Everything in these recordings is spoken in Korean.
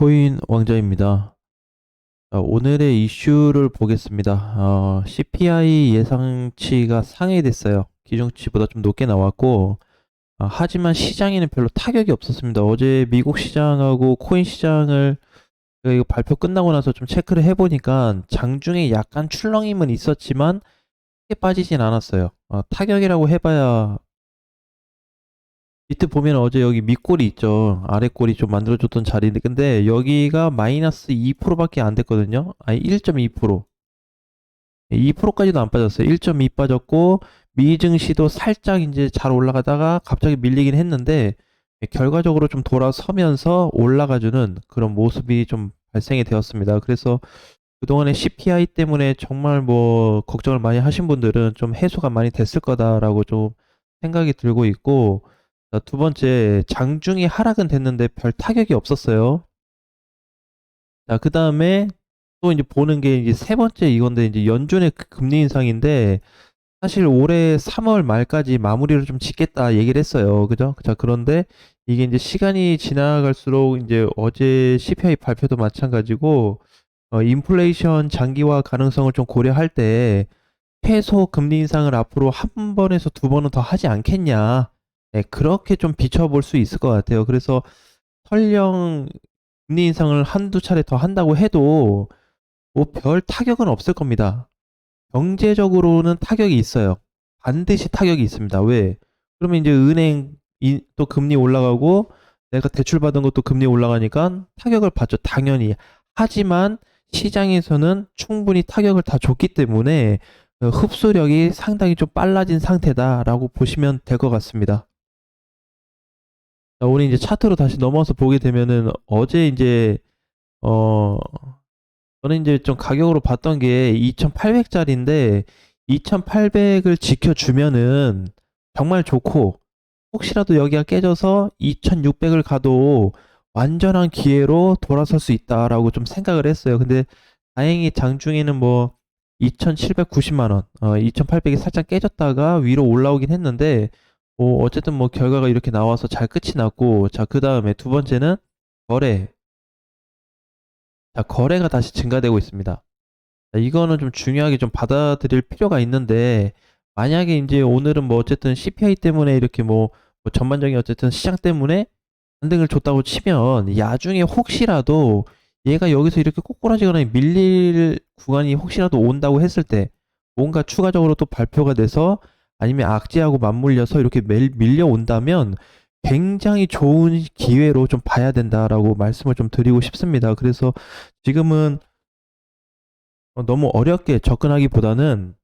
비트코인 왕자입니다. 자, 오늘의 이슈를 보겠습니다. 어, CPI 예상치가 상회됐어요. 기준치보다 좀 높게 나왔고, 아, 하지만 시장에는 별로 타격이 없었습니다. 어제 미국 시장하고 코인 시장을 이거 발표 끝나고 나서 좀 체크를 해보니까 장중에 약간 출렁임은 있었지만 크게 빠지진 않았어요. 어, 타격이라고 해봐야 비트 보면 어제 여기 밑골이 있죠. 아랫골이 좀 만들어줬던 자리인데, 근데 여기가 마이너스 2%밖에 안 됐거든요. 아니, 1.2%. 2%까지도 안 빠졌어요. 1.2 빠졌고, 미증시도 살짝 이제 잘 올라가다가 갑자기 밀리긴 했는데, 결과적으로 좀 돌아서면서 올라가주는 그런 모습이 좀 발생이 되었습니다. 그래서 그동안에 CPI 때문에 정말 뭐 걱정을 많이 하신 분들은 좀 해소가 많이 됐을 거다라고 좀 생각이 들고 있고, 자, 두 번째, 장중에 하락은 됐는데 별 타격이 없었어요. 자, 그 다음에 또 이제 보는 게 이제 세 번째 이건데 이제 연준의 그 금리 인상인데 사실 올해 3월 말까지 마무리를 좀 짓겠다 얘기를 했어요. 그죠? 자, 그런데 이게 이제 시간이 지나갈수록 이제 어제 CPI 발표도 마찬가지고 어, 인플레이션 장기화 가능성을 좀 고려할 때 최소 금리 인상을 앞으로 한 번에서 두 번은 더 하지 않겠냐. 네, 그렇게 좀 비춰볼 수 있을 것 같아요. 그래서 설령 금리 인상을 한두 차례 더 한다고 해도 뭐 별 타격은 없을 겁니다. 경제적으로는 타격이 있어요. 반드시 타격이 있습니다. 왜? 그러면 이제 은행 이- 또 금리 올라가고 내가 대출 받은 것도 금리 올라가니까 타격을 받죠. 당연히. 하지만 시장에서는 충분히 타격을 다 줬기 때문에 어, 흡수력이 상당히 좀 빨라진 상태다라고 보시면 될 것 같습니다. 자, 우리 이제 차트로 다시 넘어서 보게 되면은 어제 이제 어 저는 이제 좀 가격으로 봤던 게 2,800짜리인데 2,800을 지켜주면은 정말 좋고 혹시라도 여기가 깨져서 2,600을 가도 완전한 기회로 돌아설 수 있다라고 좀 생각을 했어요. 근데 다행히 장중에는 뭐 2,790만 원, 어, 2,800이 살짝 깨졌다가 위로 올라오긴 했는데 뭐 어쨌든 뭐 결과가 이렇게 나와서 잘 끝이 났고 자, 그 다음에 두 번째는 거래. 자, 거래가 다시 증가되고 있습니다. 자, 이거는 좀 중요하게 좀 받아들일 필요가 있는데 만약에 이제 오늘은 뭐 어쨌든 CPI 때문에 이렇게 뭐, 뭐 전반적인 어쨌든 시장 때문에 반등을 줬다고 치면 야중에 혹시라도 얘가 여기서 이렇게 꼬꾸라지거나 밀릴 구간이 혹시라도 온다고 했을 때 뭔가 추가적으로 또 발표가 돼서 아니면 악재하고 맞물려서 이렇게 밀, 밀려온다면 굉장히 좋은 기회로 좀 봐야 된다라고 말씀을 좀 드리고 싶습니다. 그래서 지금은 어, 너무 어렵게 접근하기보다는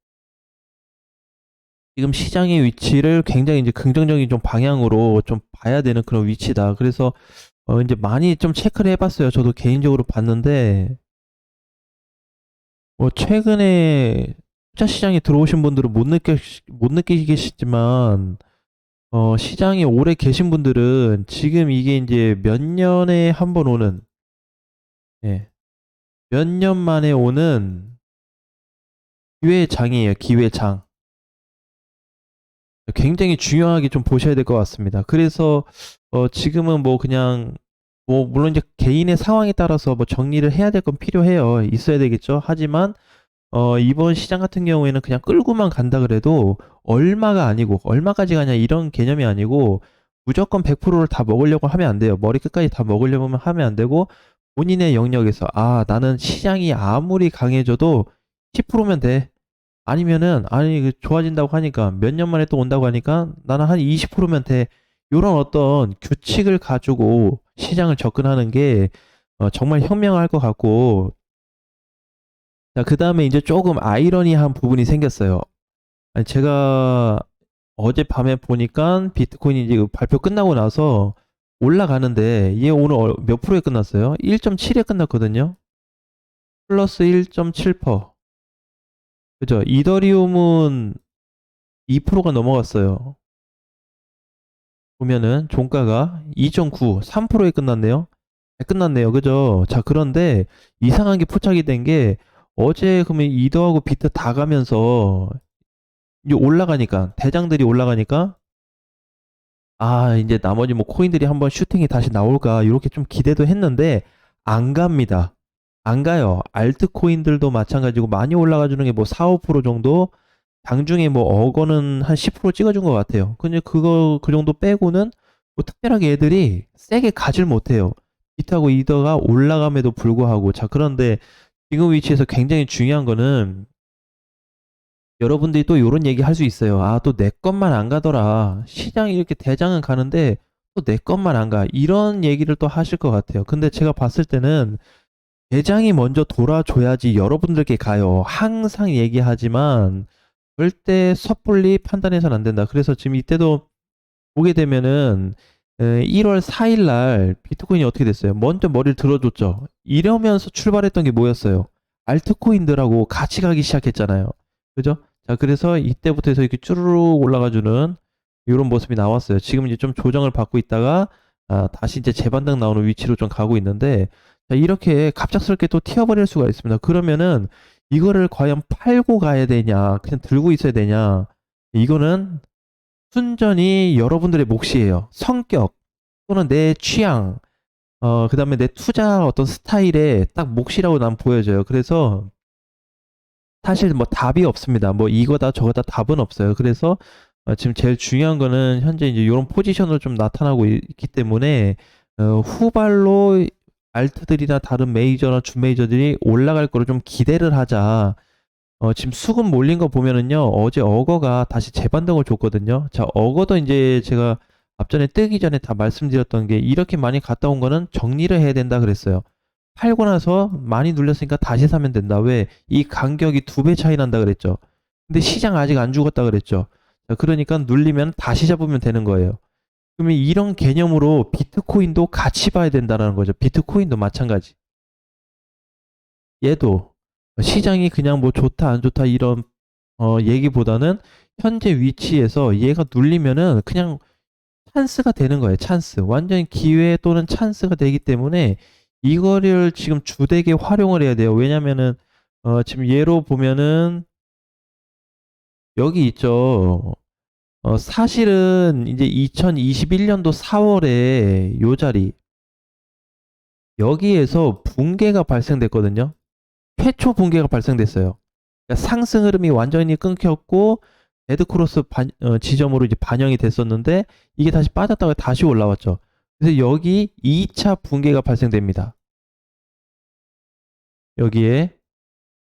지금 시장의 위치를 굉장히 이제 긍정적인 좀 방향으로 좀 봐야 되는 그런 위치다. 그래서 어 이제 많이 좀 체크를 해봤어요. 저도 개인적으로 봤는데 뭐 최근에 투자 시장에 들어오신 분들은 못 느끼 못 느끼시겠지만 어 시장에 오래 계신 분들은 지금 이게 이제 몇 년에 한 번 오는 예. 몇 년 만에 오는 기회장이에요. 기회장. 굉장히 중요하게 좀 보셔야 될 것 같습니다. 그래서 어 지금은 뭐 그냥 뭐 물론 이제 개인의 상황에 따라서 뭐 정리를 해야 될 건 필요해요. 있어야 되겠죠. 하지만 어 이번 시장 같은 경우에는 그냥 끌고만 간다 그래도 얼마가 아니고 얼마까지 가냐 이런 개념이 아니고 무조건 100%를 다 먹으려고 하면 안 돼요. 머리 끝까지 다 먹으려고 하면 안 되고 본인의 영역에서 아 나는 시장이 아무리 강해져도 10%면 돼. 아니면은 아니 그 좋아진다고 하니까 몇 년 만에 또 온다고 하니까 나는 한 20%면 돼. 요런 어떤 규칙을 가지고 시장을 접근하는 게 어, 정말 현명할 것 같고 자, 그 다음에 이제 조금 아이러니한 부분이 생겼어요. 제가 어젯밤에 보니까 비트코인이 이제 그 발표 끝나고 나서 올라가는데 얘 오늘 어- 몇 프로에 끝났어요? 1.7에 끝났거든요. 플러스 1.7%. 그죠? 이더리움은 2%가 넘어갔어요. 보면은 종가가 2.9, 3%에 끝났네요. 네, 끝났네요. 그죠? 자, 그런데 이상한 게 포착이 된 게 어제 그러면 이더하고 비트 다 가면서 이제 올라가니까 대장들이 올라가니까 아, 이제 나머지 뭐 코인들이 한번 슈팅이 다시 나올까 이렇게 좀 기대도 했는데 안 갑니다. 안 가요. 알트코인들도 마찬가지고 많이 올라가 주는 게 뭐 4, 5% 정도 장중에 뭐 억원은 한10% 찍어준 것 같아요. 근데 그거 그 정도 빼고는 뭐 특별하게 애들이 세게 가질 못해요. 비트하고 이더가 올라감에도 불구하고 자 그런데 지금 위치에서 굉장히 중요한 거는 여러분들이 또 이런 얘기 할 수 있어요. 아, 또 내 것만 안 가더라. 시장이 이렇게 대장은 가는데 또 내 것만 안 가. 이런 얘기를 또 하실 것 같아요. 근데 제가 봤을 때는 대장이 먼저 돌아줘야지 여러분들께 가요. 항상 얘기하지만 절대 섣불리 판단해서는 안 된다. 그래서 지금 이때도 보게 되면은 에, 1월 4일 날 비트코인이 어떻게 됐어요? 먼저 머리를 들어줬죠. 이러면서 출발했던 게 뭐였어요? 알트코인들하고 같이 가기 시작했잖아요. 그죠? 자, 그래서 이때부터 해서 이렇게 쭈르륵 올라가주는 이런 모습이 나왔어요. 지금 이제 좀 조정을 받고 있다가 아, 다시 이제 재반등 나오는 위치로 좀 가고 있는데 자, 이렇게 갑작스럽게 또 튀어버릴 수가 있습니다. 그러면은 이거를 과연 팔고 가야 되냐, 그냥 들고 있어야 되냐, 이거는 순전히 여러분들의 몫이에요. 성격 또는 내 취향, 어, 그 다음에 내 투자 어떤 스타일에 딱 몫이라고 난 보여져요. 그래서 사실 뭐 답이 없습니다. 뭐 이거다 저거다 답은 없어요. 그래서 어, 지금 제일 중요한 거는 현재 이제 이런 포지션으로 좀 나타나고 있기 때문에 어, 후발로 알트들이나 다른 메이저나 준 메이저들이 올라갈 거를 좀 기대를 하자. 어, 지금 수급 몰린 거 보면은요, 어제 어거가 다시 재반등을 줬거든요. 자, 어거도 이제 제가 앞전에 뜨기 전에 다 말씀드렸던 게 이렇게 많이 갔다 온 거는 정리를 해야 된다 그랬어요. 팔고 나서 많이 눌렸으니까 다시 사면 된다. 왜? 이 간격이 두 배 차이 난다 그랬죠. 근데 시장 아직 안 죽었다 그랬죠. 자, 그러니까 눌리면 다시 잡으면 되는 거예요. 그러면 이런 개념으로 비트코인도 같이 봐야 된다는 거죠. 비트코인도 마찬가지. 얘도 시장이 그냥 뭐 좋다 안 좋다 이런 어, 얘기보다는 현재 위치에서 얘가 눌리면은 그냥 찬스가 되는 거예요. 찬스. 완전 기회 또는 찬스가 되기 때문에 이거를 지금 주되게 활용을 해야 돼요. 왜냐면은 어, 지금 예로 보면은 여기 있죠. 어, 사실은 이제 2021년도 4월에 요 자리 여기에서 붕괴가 발생됐거든요. 최초 붕괴가 발생됐어요. 그러니까 상승 흐름이 완전히 끊겼고 데드크로스 반- 어, 지점으로 이제 반영이 됐었는데 이게 다시 빠졌다가 다시 올라왔죠. 그래서 여기 2차 붕괴가 발생됩니다. 여기에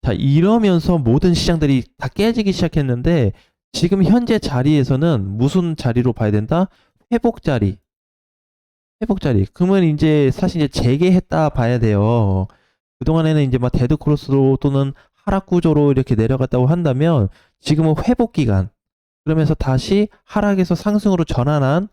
자 이러면서 모든 시장들이 다 깨지기 시작했는데 지금 현재 자리에서는 무슨 자리로 봐야 된다? 회복 자리. 회복 자리. 그러면 이제 사실 이제 재개했다 봐야 돼요. 그동안에는 이제 막 데드 크로스로 또는 하락 구조로 이렇게 내려갔다고 한다면 지금은 회복 기간. 그러면서 다시 하락에서 상승으로 전환한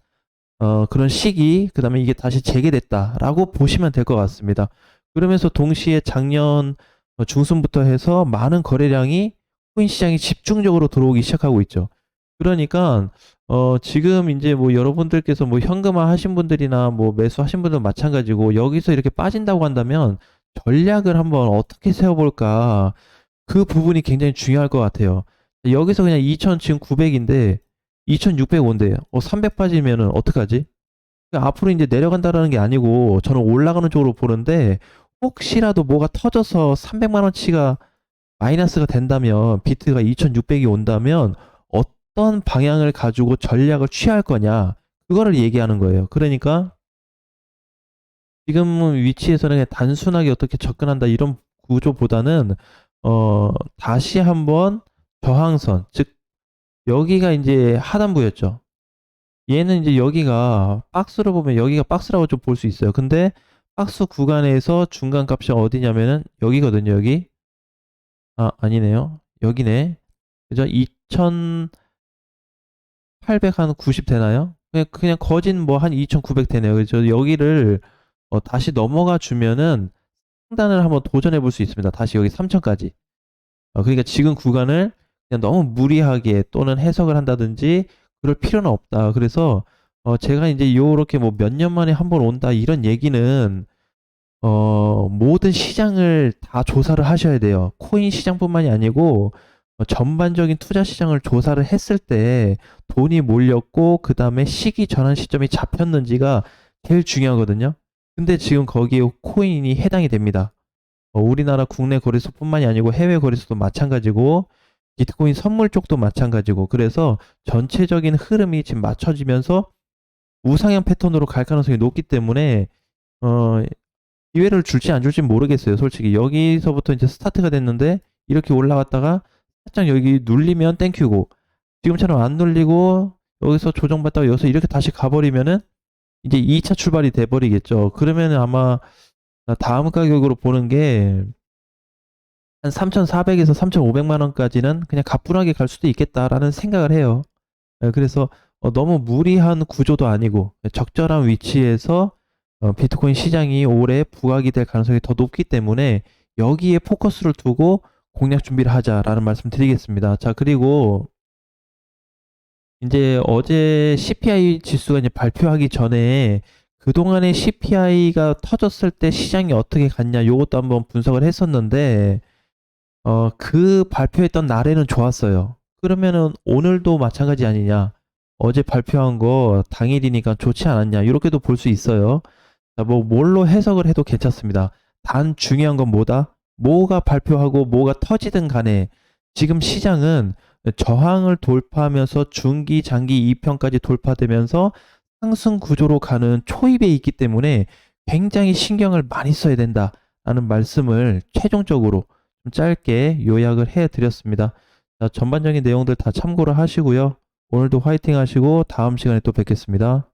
어, 그런 시기, 그 다음에 이게 다시 재개됐다라고 보시면 될 것 같습니다. 그러면서 동시에 작년 어, 중순부터 해서 많은 거래량이 코인 시장에 집중적으로 들어오기 시작하고 있죠. 그러니까 어 지금 이제 뭐 여러분들께서 뭐 현금화 하신 분들이나 뭐 매수하신 분들 마찬가지고 여기서 이렇게 빠진다고 한다면 전략을 한번 어떻게 세워볼까 그 부분이 굉장히 중요할 것 같아요. 여기서 그냥 2000 지금 900인데 2600 온대요. 어, 300 빠지면은 어떡하지? 그러니까 앞으로 이제 내려간다라는 게 아니고 저는 올라가는 쪽으로 보는데 혹시라도 뭐가 터져서 300만 원치가 마이너스가 된다면 비트가 2600이 온다면 어떤 방향을 가지고 전략을 취할 거냐 그거를 얘기하는 거예요. 그러니까 지금 위치에서는 그냥 단순하게 어떻게 접근한다 이런 구조보다는 어 다시 한번 저항선 즉 여기가 이제 하단부였죠. 얘는 이제 여기가 박스로 보면 여기가 박스라고 좀 볼 수 있어요. 근데 박스 구간에서 중간 값이 어디냐면은 여기거든요. 여기 아, 아니네요. 여기네. 그죠? 2800 한 90 되나요? 그냥, 그냥 거진 뭐 한 2900 되네요. 그죠? 여기를 어, 다시 넘어가 주면은 상단을 한번 도전해 볼 수 있습니다. 다시 여기 3000까지. 어, 그러니까 지금 구간을 그냥 너무 무리하게 또는 해석을 한다든지 그럴 필요는 없다. 그래서 어, 제가 이제 요렇게 뭐 몇 년 만에 한 번 온다 이런 얘기는 어, 모든 시장을 다 조사를 하셔야 돼요. 코인 시장뿐만이 아니고 어, 전반적인 투자 시장을 조사를 했을 때 돈이 몰렸고 그 다음에 시기 전환 시점이 잡혔는지가 제일 중요하거든요. 근데 지금 거기에 코인이 해당이 됩니다. 어, 우리나라 국내 거래소뿐만이 아니고 해외 거래소도 마찬가지고 비트코인 선물 쪽도 마찬가지고 그래서 전체적인 흐름이 지금 맞춰지면서 우상향 패턴으로 갈 가능성이 높기 때문에 어 기회를 줄지 안 줄지 모르겠어요. 솔직히 여기서부터 이제 스타트가 됐는데 이렇게 올라갔다가 살짝 여기 눌리면 땡큐고 지금처럼 안 눌리고 여기서 조정받다가 여기서 이렇게 다시 가버리면은 이제 2차 출발이 돼버리겠죠. 그러면은 아마 다음 가격으로 보는 게 한 3,400에서 3,500만 원까지는 그냥 가뿐하게 갈 수도 있겠다라는 생각을 해요. 예, 그래서 어, 너무 무리한 구조도 아니고 적절한 위치에서 어, 비트코인 시장이 올해 부각이 될 가능성이 더 높기 때문에 여기에 포커스를 두고 공략 준비를 하자라는 말씀 드리겠습니다. 자, 그리고 이제 어제 CPI 지수가 이제 발표하기 전에 그동안의 CPI가 터졌을 때 시장이 어떻게 갔냐 요것도 한번 분석을 했었는데 어, 그 발표했던 날에는 좋았어요. 그러면은 오늘도 마찬가지 아니냐? 어제 발표한 거 당일이니까 좋지 않았냐? 이렇게도 볼 수 있어요. 자, 뭐 뭘로 해석을 해도 괜찮습니다. 단 중요한 건 뭐다? 뭐가 발표하고 뭐가 터지든 간에 지금 시장은 저항을 돌파하면서 중기, 장기 2편까지 돌파되면서 상승 구조로 가는 초입에 있기 때문에 굉장히 신경을 많이 써야 된다라는 말씀을 최종적으로 좀 짧게 요약을 해 드렸습니다. 자, 전반적인 내용들 다 참고를 하시고요. 오늘도 화이팅 하시고 다음 시간에 또 뵙겠습니다.